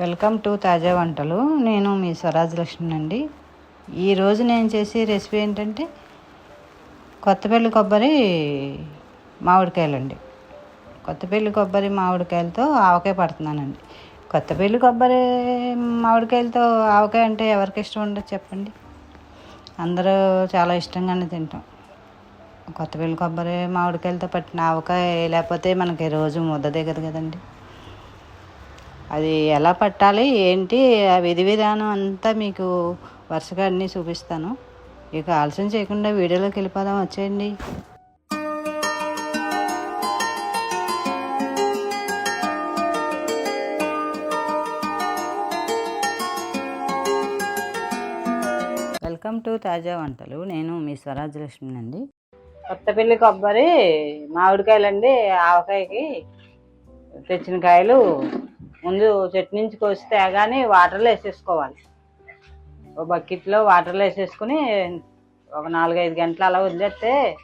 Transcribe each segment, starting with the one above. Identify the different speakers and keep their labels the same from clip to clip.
Speaker 1: Welcome to తాజా వంటలు. నేను మీ స్వరాజ్ లక్ష్మణ్ అండి. ఈరోజు నేను చేసే రెసిపీ ఏంటంటే కొత్తపల్లి కొబ్బరి మామిడికాయలండి. కొత్తపల్లి కొబ్బరి మామిడికాయలతో ఆవకాయ పడుతున్నానండి. కొత్తపల్లి కొబ్బరి మామిడికాయలతో ఆవకాయ అంటే ఎవరికి ఇష్టం ఉండదు చెప్పండి. అందరూ చాలా ఇష్టంగానే తింటాం. కొత్తపల్లి కొబ్బరి మామిడికాయలతో పట్టిన ఆవకాయ లేకపోతే మనకి రోజు ముద్ద దిగదు కదండి. అది ఎలా పట్టాలి ఏంటి ఆ విధి విధానం అంతా మీకు వరుసగా అన్నీ చూపిస్తాను. ఇక ఆలస్యం చేయకుండా వీడియోలోకి వెళ్ళిపోదాం వచ్చేయండి. వెల్కమ్ టు తాజా వంటలు. నేను మీ స్వరాజ్యలక్ష్మి అండి కొత్తపల్లి కొబ్బరి మామిడికాయలండి ఆవకాయకి తెచ్చిన కాయలు ముందు చెట్టు నుంచి కోసి తేగానే వాటర్లో వేసేసుకోవాలి. ఒక బకెట్లో వాటర్లో వేసేసుకుని ఒక నాలుగైదు గంటలు అలా వదిలేస్తే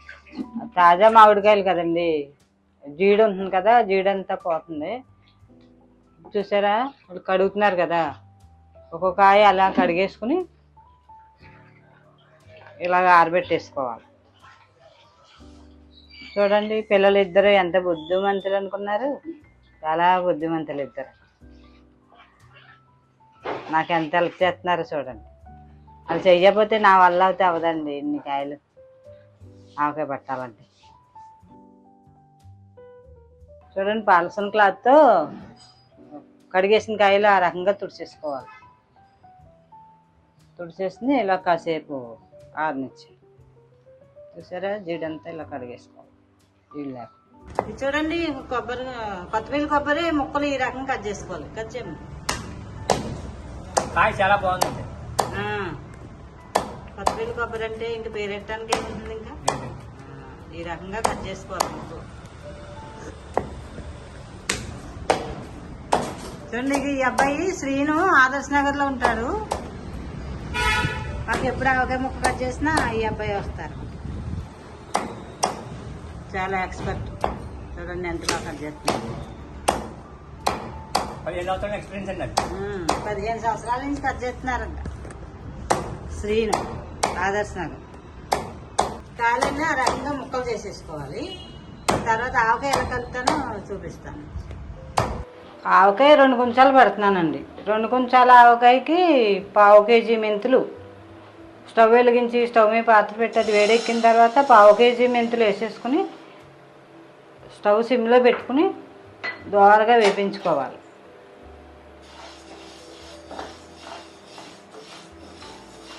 Speaker 1: తాజా మామిడికాయలు కదండి. జీడు ఉంటుంది కదా జీడంతా పోతుంది. చూసారా? వాళ్ళు కడుగుతున్నారు కదా. ఒక్కొక్క కాయ అలా కడిగేసుకుని ఇలాగ ఆరబెట్టేసుకోవాలి. చూడండి పిల్లలు ఇద్దరు ఎంత బుద్ధిమంతులు అనుకున్నారు. చాలా బుద్ధిమంతులు ఇద్దరు నాకు ఎంత హెల్ప్ చేస్తున్నారు చూడండి. అది చెయ్యకపోతే నా వల్ల అయితే అవదండి ఇన్ని కాయలు. ఆవకాయ పట్టాలంటే. చూడండి పాలసన్ క్లాత్తో కడిగేసిన కాయలు ఆ రకంగా తుడిచేసుకోవాలి. తుడిచేసి ఇలా కాసేపు ఆరనిచ్చి. చూసారా? జీడంతా ఇలా కడిగేసుకోవాలి. వీళ్ళు లేక ఇది చూడండి కొబ్బరి కొత్తిమీర కొబ్బరి ముక్కలు ఈ రకంగా కట్ చేసుకోవాలి. కట్ చేయము
Speaker 2: కాయ చాలా బాగుంది.
Speaker 1: ఆ. కొత్తపల్లి కొబ్బరి అంటే ఇంక పేరెట్టడానికి ఏముంటుంది ఇంకా? ఈ రకంగా కట్ చేసుకోవాలి మీకు. చూడండి ఈ అబ్బాయి శ్రీను ఆదర్శ్ నగర్లో ఉంటాడు. మాకు ఎప్పుడు ఒకే ముక్క కట్ చేసినా ఈ అబ్బాయి వస్తారు. చాలా ఎక్స్పర్ట్. చూడండి ఎంత బాగా కట్ చేస్తున్నారు.
Speaker 2: పదిహేను సంవత్సరాల ఎక్స్పీరియన్స్ అండి అది
Speaker 1: ఉమ్, పదిహేను సంవత్సరాల నుంచి కట్ చేస్తున్నారంట. శ్రీను ఆదర్శ్ నగర్. కాయలన్నీ ఆ రకంగా ముక్కలు చేసేసుకోవాలి. తర్వాత ఆవకాయ ఎలా కలుపుతానో చూపిస్తాను. ఆవకాయ రెండు కుంచాలు పెడుతున్నానండి. రెండు కుంచాల ఆవకాయకి పావు కేజీ మెంతులు. స్టవ్ వెలిగించి స్టవ్ మీద పాత్ర పెట్టి అది వేడెక్కిన తర్వాత పావు కేజీ మెంతులు వేసేసుకుని స్టవ్ సిమ్లో పెట్టుకుని దోరగా వేపించుకోవాలి.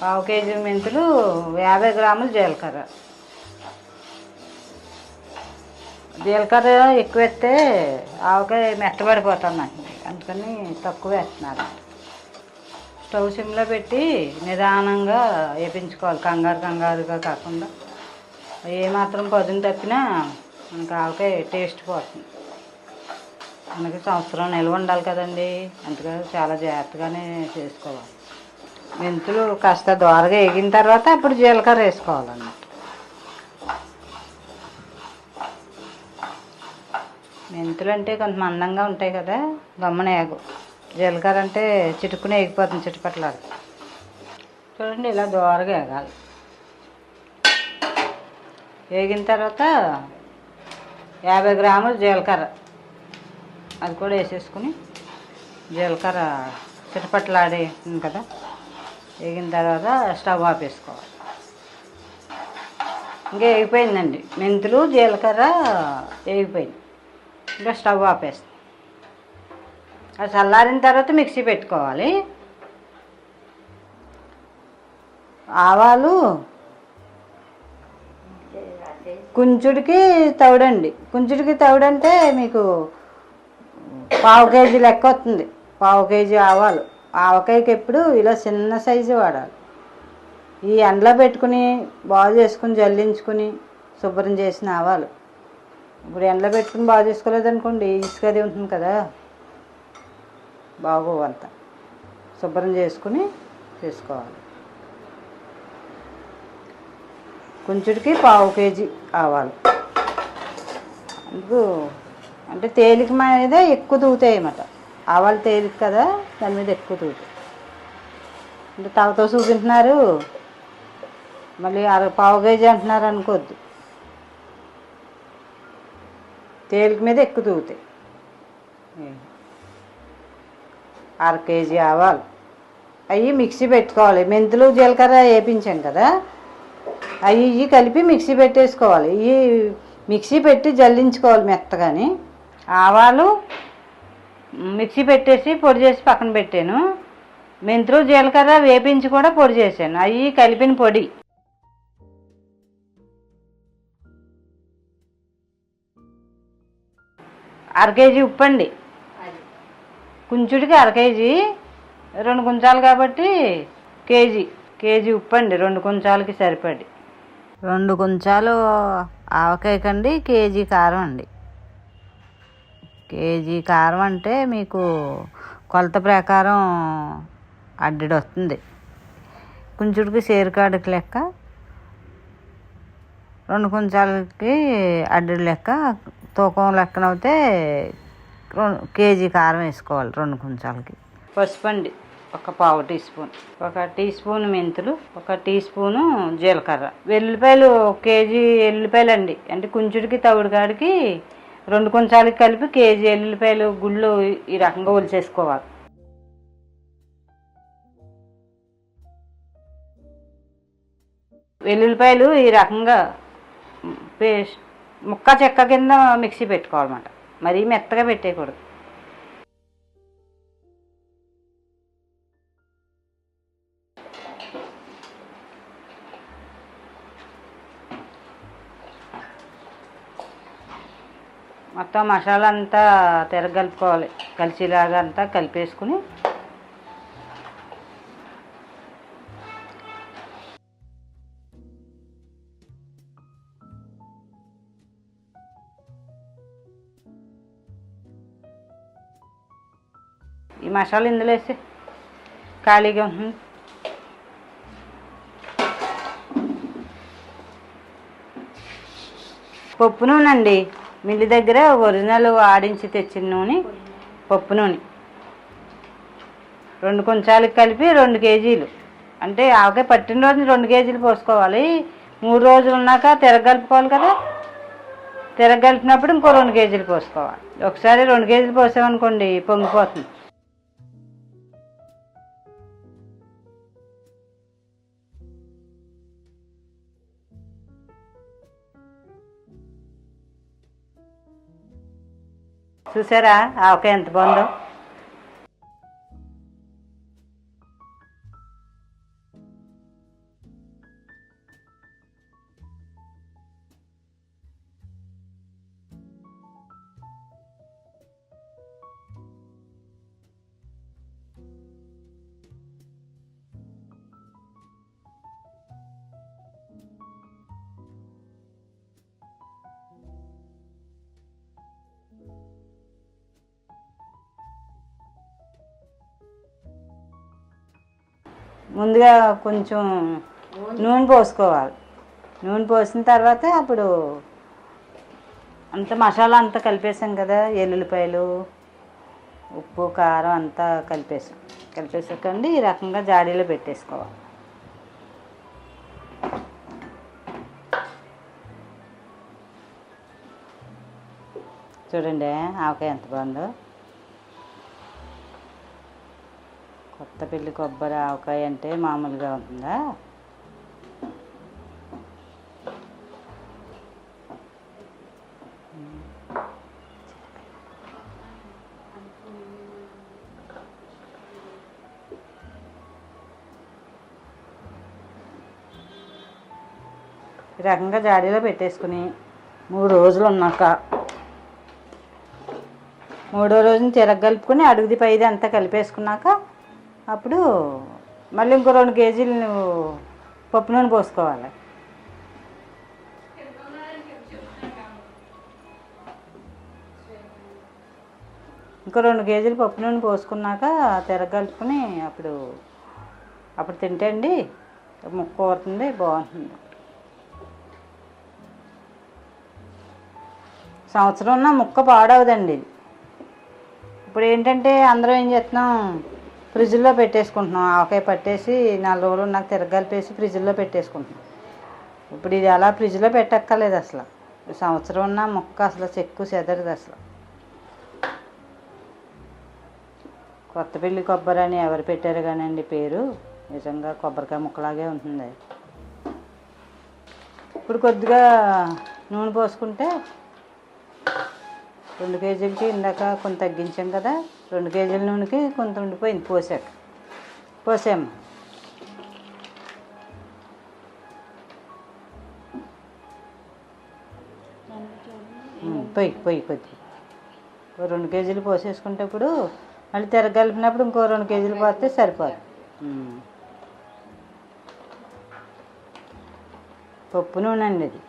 Speaker 1: పావు కేజీ మెంతులు యాభై గ్రాములు జీలకర్ర. జీలకర్ర ఎక్కువ వేస్తే ఆవకాయ మెత్తబడిపోతున్నాయి అందుకని తక్కువ వేస్తున్నారు. స్టవ్ సిమ్లో పెట్టి నిదానంగా వేపించుకోవాలి. కంగారు కంగారుగా కాకుండా. ఏమాత్రం పదును తప్పినా మనకు ఆవకాయ టేస్ట్ పోతుంది. మనకి సంవత్సరం నిల్వ ఉండాలి కదండి. అందుకని చాలా జాగ్రత్తగానే చేసుకోవాలి. మెంతులు కాస్త దోరగా వేగిన తర్వాత అప్పుడు జీలకర్ర వేసుకోవాలన్నమాట. మెంతులు అంటే కొంత మందంగా ఉంటాయి కదా గమ్మన ఏగు జీలకర్ర అంటే చిటుకునే ఎగిపోతుంది చిటుపట్లాడు. చూడండి ఇలా దోరగా వేగాలి వేగిన తర్వాత యాభై గ్రాములు జీలకర్ర. అది కూడా వేసేసుకుని జీలకర్ర చిటపట్లాడి కదా. వేగిన తర్వాత స్టవ్ ఆపేసుకోవాలి ఇంకా వేగిపోయిందండి. మెంతులు జీలకర్ర వేగిపోయింది. ఇంకా స్టవ్ ఆపేస్తాం అది చల్లారిన తర్వాత మిక్సీ పెట్టుకోవాలి. ఆవాలు కుంచుడికి తౌడండి. కుంచుడికి తౌడంటే మీకు పావు కేజీ లెక్క వస్తుంది. పావు కేజీ ఆవాలు. ఆవకాయకి ఎప్పుడు ఇలా చిన్న సైజు వాడాలి. ఈ ఎండలో పెట్టుకుని బాగు చేసుకుని జల్లించుకుని శుభ్రం చేసిన ఆవాలు ఇప్పుడు ఎండలో పెట్టుకుని బాగు చేసుకోలేదనుకోండి ఇసుక అది ఉంటుంది కదా. బాగోవంత శుభ్రం చేసుకుని చేసుకోవాలి. కొంచెడికి పావు కేజీ ఆవాలు. అందుకు అంటే తేలిక ఎక్కువ దూతాయి అన్నమాట ఆవాలు తేలిక కదా దాని మీద ఎక్కువ తూపు అంటే తవతో చూపింటున్నారు మళ్ళీ అర పావు కేజీ అంటున్నారు అనుకోద్దు. తేలిక మీద ఎక్కువ తూగుతాయి. అర కేజీ ఆవాలు. అవి మిక్సీ పెట్టుకోవాలి. మెంతులు జీలకర్ర వేపించాం కదా. అవి ఇవి కలిపి మిక్సీ పెట్టేసుకోవాలి. ఇవి మిక్సీ పెట్టి జల్లించుకోవాలి మెత్తగాని. ఆవాలు మిక్సీ పెట్టేసి పొడి చేసి పక్కన పెట్టాను. మెంతులు జీలకర్ర వేపించి కూడా పొడి చేశాను. అవి కలిపిన పొడి. అర కేజీ ఉప్పు అండి కుంచుడికి అర కేజీ రెండు కుంచాలు కాబట్టి కేజీ. కేజీ ఉప్పు అండి రెండు కుంచాలకి సరిపడి. రెండు కుంచాలు ఆవకాయ కండి కేజీ కారం అండి. కేజీ కారం అంటే మీకు కొలత ప్రకారం అడ్డడి వస్తుంది కుంచుడికి సేరుకాడికి లెక్క రెండు కుంచాలకి అడ్డడి లెక్క తూకం లెక్కన అయితే రెండు కేజీ కారం వేసుకోవాలి రెండు కుంచాలకి. పసుపు అండి ఒక పావు టీ స్పూన్. ఒక టీ స్పూన్ మెంతులు ఒక టీ స్పూను జీలకర్ర. వెల్లిపాయలు ఒక కేజీ ఎల్లిపాయలు అండి అంటే కుంచుడికి తవుడు కాడికి రెండు కొంచాలకి కలిపి కేజీ ఎల్లుల్లిపాయలు గుళ్ళు ఈ రకంగా ఒలిచేసుకోవాలి. వెల్లుల్లిపాయలు ఈ రకంగా పేస్ట్ ముక్క చెక్క కింద మిక్సీ పెట్టుకోవాలన్నమాట. మరీ మెత్తగా పెట్టేయకూడదు. మొత్తం మసాలా అంతా తిరగలుపుకోవాలి. కలిసిలాగా అంతా కలిపేసుకుని. ఈ మసాలా ఇందులో వేసి ఖాళీగా ఉంటుంది. పప్పు నూనె అండి మిల్లి దగ్గర ఒరిజినల్ ఆడించి తెచ్చిన నూనె పప్పు నూనె. రెండు కొంచాలకి కలిపి రెండు కేజీలు. అంటే ఆవకాయ పట్టిన రోజుని రెండు కేజీలు పోసుకోవాలి. మూడు రోజులు ఉన్నాక తిరగలుపుకోవాలి కదా? తిరగలిపినప్పుడు ఇంకో రెండు కేజీలు పోసుకోవాలి. ఒకసారి రెండు కేజీలు పోసామనుకోండి పొంగిపోతుంది. చూసారా? ఆవకాయ ఎంత బాగుందో. ముందుగా కొంచెం నూనె పోసుకోవాలి. నూనె పోసిన తర్వాత అప్పుడు అంత మసాలా అంతా కలిపేసాం కదా ఎల్లుల్లిపాయలు ఉప్పు కారం అంతా కలిపేసాం. కలిపేసాకండి ఈ రకంగా జాడీలో పెట్టేసుకోవాలి. చూడండి ఆవకాయ ఎంత బాగుందో. కొత్త పెళ్ళి కొబ్బరి ఆవకాయ అంటే మామూలుగా ఉందా ఈ రకంగా జాడీలో పెట్టేసుకుని మూడు రోజులు ఉన్నాక. మూడో రోజున తిరగలుపుకొని అడుగుది పైది అంతా కలిపేసుకున్నాక అప్పుడు మళ్ళీ ఇంకో రెండు కేజీలు నువ్వు పప్పు నూనె పోసుకోవాలి. ఇంకో రెండు కేజీలు పప్పు నూనె పోసుకున్నాక తిరగలుపుకుని అప్పుడు అప్పుడు తింటే అండి ముక్క అవుతుంది బాగుంటుంది. సంవత్సరం ఉన్న ముక్క పాడవదండి. ఇది ఇప్పుడు ఏంటంటే అందరం ఏం చేస్తున్నాం? ఫ్రిడ్జ్లో పెట్టేసుకుంటున్నాం. ఆవకాయ పట్టేసి నాలుగు రోజులు నాకు తిరగలిపేసి ఫ్రిడ్జ్లో పెట్టేసుకుంటున్నాం. ఇప్పుడు ఇది అలా ఫ్రిడ్జ్లో పెట్టక్కర్లేదు అసలు. సంవత్సరం ఉన్న మొక్క అసలు చెక్కు చెదరదు అసలు. కొత్త పెళ్ళి కొబ్బరి అని ఎవరు పెట్టారు కానండి పేరు? నిజంగా కొబ్బరికాయ ముక్కలాగే ఉంటుంది. ఇప్పుడు కొద్దిగా నూనె పోసుకుంటే రెండు కేజీలకి ఇందాక కొంత తగ్గించాం కదా. రెండు కేజీల నూనెకి కొంత ఉండిపోయింది పోసాక. పోసాము. పొయ్యి పొయ్యి కొద్ది ఓ రెండు కేజీలు పోసేసుకునేటప్పుడు మళ్ళీ మళ్ళీ తిరగలిపినప్పుడు ఇంకో రెండు కేజీలు పోస్తే సరిపోదు. పప్పు నూనె అండి అది.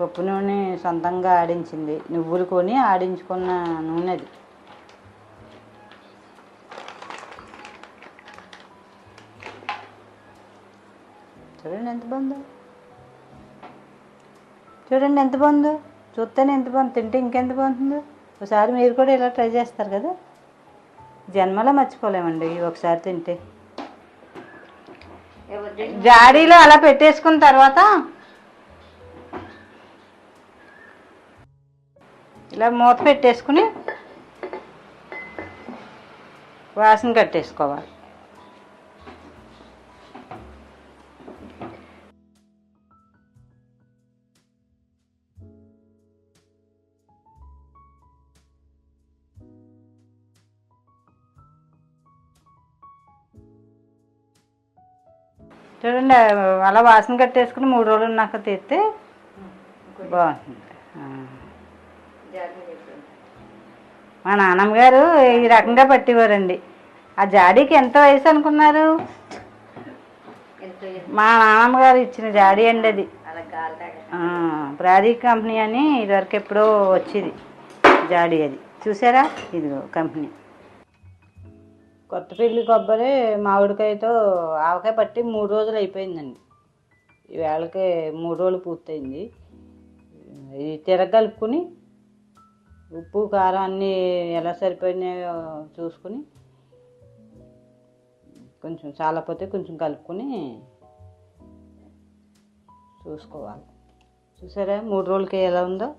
Speaker 1: పప్పు నూనె సొంతంగా ఆడించింది. నువ్వులు కొని ఆడించుకున్న నూనె అది. చూడండి ఎంత బాగుందో. చూడండి ఎంత బాగుందో. చూస్తేనే ఎంత బాగుంది. తింటే ఇంకెంత బాగుంటుందో. ఒకసారి మీరు కూడా ఇలా ట్రై చేస్తారు కదా. జన్మలో మర్చిపోలేమండి ఒకసారి తింటే. జాడీలో అలా పెట్టేసుకున్న తర్వాత ఇలా మూత పెట్టేసుకుని వాసన కట్టేసుకోవాలి. చూడండి అలా వాసన కట్టేసుకుని మూడు రోజులు ఉన్నాక తీస్తే బాగుంటుంది. మా నాన్నమ్మ గారు ఈ రకంగా పట్టేవారండి. ఆ జాడీకి ఎంత వయసు అనుకున్నారు? మా నాన్నమ్మ గారు ఇచ్చిన జాడీ అండి అది. ప్రాదీ కంపెనీ అని ఇదివరకు ఎప్పుడో వచ్చేది జాడీ అది. చూసారా? ఇదిగో కంపెనీ. కొత్త పెళ్ళి కొబ్బరి మామిడికాయతో ఆవకాయ పట్టి మూడు రోజులు అయిపోయిందండి. ఈవేళకి మూడు రోజులు పూర్తయింది. ఇది తిరగలుపుకుని ఉప్పు కారం అన్నీ ఎలా సరిపోయినాయో చూసుకుని కొంచెం చాలపోతే కొంచెం కలుపుకొని చూసుకోవాలి. చూసారా? మూడు రోజులకి ఎలా ఉందో?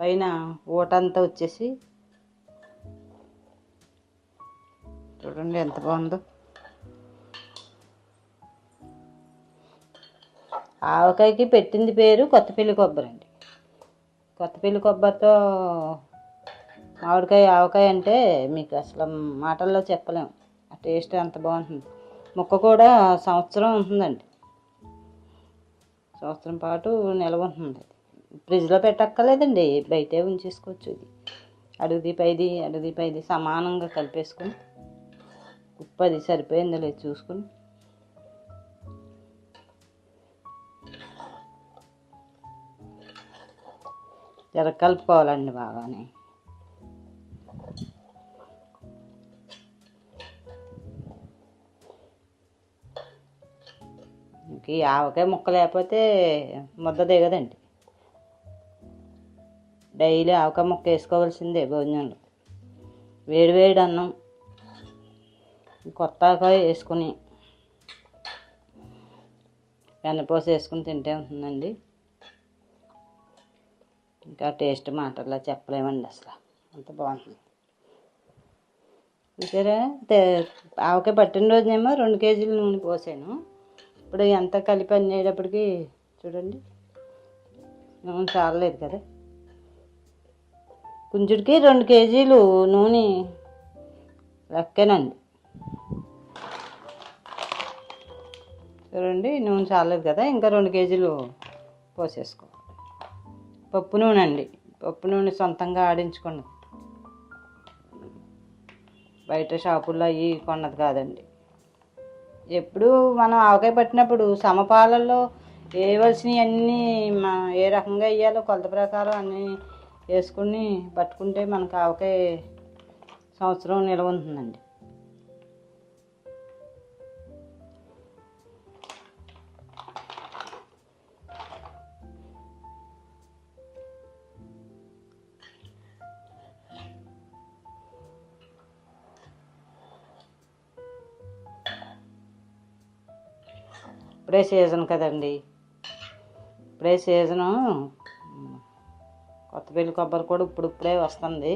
Speaker 1: పైన ఊటంతా వచ్చేసి చూడండి ఎంత బాగుందో. ఆవకాయకి పెట్టింది పేరు కొత్తపల్లి కొబ్బరి అండి. కొత్తపల్లి కొబ్బరితో మామిడికాయ ఆవకాయ అంటే మీకు అసలు మాటల్లో చెప్పలేము ఆ టేస్ట్ అంత బాగుంటుంది. ముక్క కూడా సంవత్సరం ఉంటుందండి. సంవత్సరం పాటు నిల్వ ఉంటుంది ఫ్రిడ్జ్లో పెట్టక్కర్లేదండి. బయటే ఉంచేసుకోవచ్చు ఇది. అడుగుది పైది అడుగుది పైది సమానంగా కలిపేసుకొని పది సరిపోయిందో లేదు చూసుకుని. జర కలుపుకోవాలండి బాగానే. ఇంక ఈ ఆవకాయ ముక్క లేకపోతే ముద్ద దిగదండి. డైలీ ఆవకాయ ముక్క వేసుకోవాల్సిందే భోజనంలో. వేడి వేడి అన్నం. కొత్త వేసుకుని వెన్నపోస వేసుకుని తింటే ఉంటుందండి. ఇంకా టేస్ట్ మాటల్లో చెప్పలేమండి అసలు. అంత బాగుంటుంది. చూసారా తే- ఆవకాయ పట్టిన రోజునేమో రెండు కేజీలు నూనె పోసాను. ఇప్పుడు ఎంత కలిపి అనేటప్పటికి చూడండి. నూనె చాలలేదు కదా. కుంచుడికి రెండు కేజీలు నూనె లెక్కనండి. చూడండి నూనె చాలేదు కదా ఇంకా రెండు కేజీలు పోసేసుకో. పప్పు నూనె అండి. పప్పు నూనె సొంతంగా ఆడించుకున్నది బయట షాపుల్లో అవి కొన్నది కాదండి. ఎప్పుడు మనం ఆవకాయ పట్టినప్పుడు సమపాలల్లో వేయవలసినవి అన్నీ మా ఏ రకంగా వేయాలో కొలత ప్రకారం అన్నీ వేసుకుని పట్టుకుంటే మనకు ఆవకాయ సంవత్సరం నిల్వ ఉంటుందండి. ఇప్పుడే సీజన్ కదండి. ఇప్పుడే సీజను కొత్త పెళ్ళి కొబ్బరి కూడా ఇప్పుడు ఇప్పుడే వస్తుంది.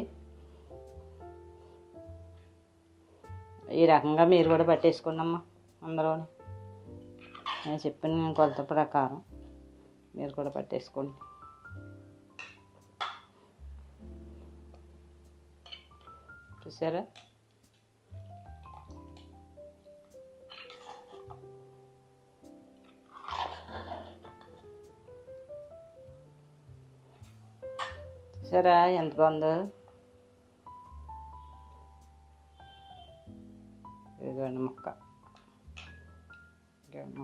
Speaker 1: ఈ రకంగా మీరు కూడా పట్టేసుకోండమ్మా అందరూ నేను చెప్పిన కొలత ప్రకారం మీరు కూడా పట్టేసుకోండి. చూసారా? చూసారా? ఎంత బాగుందో? ఇదిగోండి మొక్క. ఇదిగోండి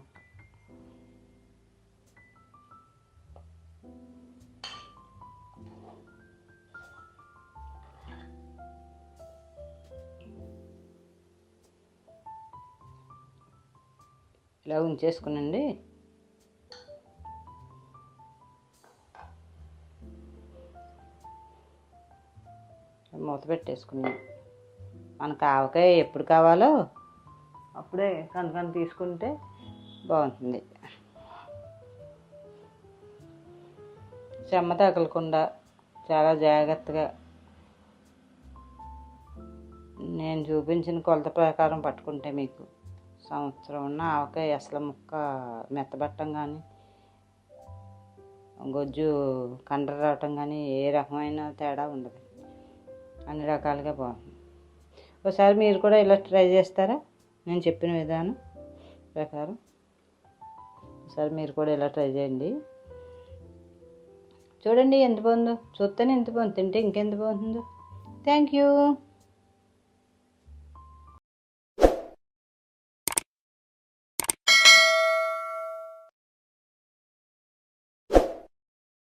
Speaker 1: ఇలా ఉంచేసుకునండి. మూత పెట్టేసుకుని మనకు ఆవకాయ ఎప్పుడు కావాలో అప్పుడే కనుకొని తీసుకుంటే బాగుంటుంది. చెమ్మ తగలకుండా చాలా జాగ్రత్తగా నేను చూపించిన కొలత ప్రకారం పట్టుకుంటే మీకు సంవత్సరం ఉన్న ఆవకాయ అసలు ముక్క మెత్తబట్టం కానీ గొజ్జు కండ్ర రావటం కానీ ఏ రకమైన తేడా ఉండదు. అన్ని రకాలుగా బాగుంటుంది ఒకసారి మీరు కూడా ఇలా ట్రై చేస్తారా? నేను చెప్పిన విధానం ప్రకారం ఒకసారి మీరు కూడా ఇలా ట్రై చేయండి. చూడండి ఎంత బాగుందో. చూస్తేనే ఎంత బాగుంది. తింటే ఇంకెంత బాగుంటుందో. Thank you